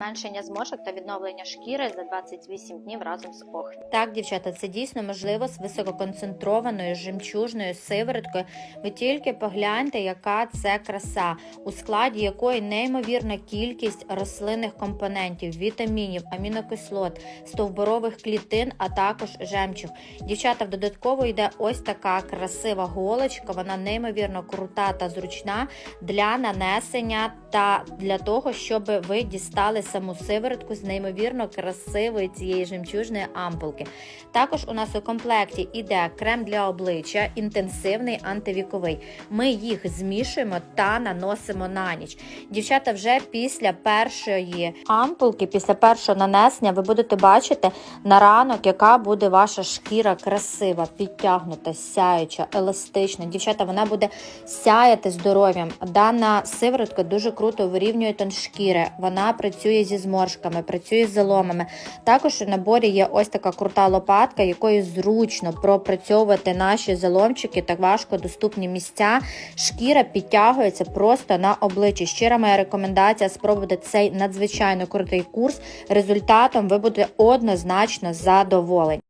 Зменшення зморшок та відновлення шкіри за 28 днів разом з охрі. Так, дівчата, це дійсно можливо з висококонцентрованою жемчужною сивороткою. Ви тільки погляньте, яка це краса, у складі якої неймовірна кількість рослинних компонентів, вітамінів, амінокислот, стовбурових клітин, а також жемчуг. Дівчата, додатково йде ось така красива голочка. Вона неймовірно крута та зручна для нанесення та для того, щоб ви дістали саму сиворотку з неймовірно красивої цієї жемчужної ампулки. Також у нас у комплекті іде крем для обличчя, інтенсивний антивіковий. Ми їх змішуємо та наносимо на ніч. Дівчата, вже після першої ампулки, після першого нанесення, ви будете бачити на ранок, яка буде ваша шкіра красива, підтягнута, сяюча, еластична. Дівчата, вона буде сяяти здоров'ям. Дана сиворотка дуже круто вирівнює тон шкіри. Вона працює зі зморшками, працює з заломами. Також у наборі є ось така крута лопатка, якою зручно пропрацьовувати наші заломчики та важко доступні місця. Шкіра підтягується просто на обличчі. Щира моя рекомендація спробувати цей надзвичайно крутий курс. Результатом ви будете однозначно задоволені.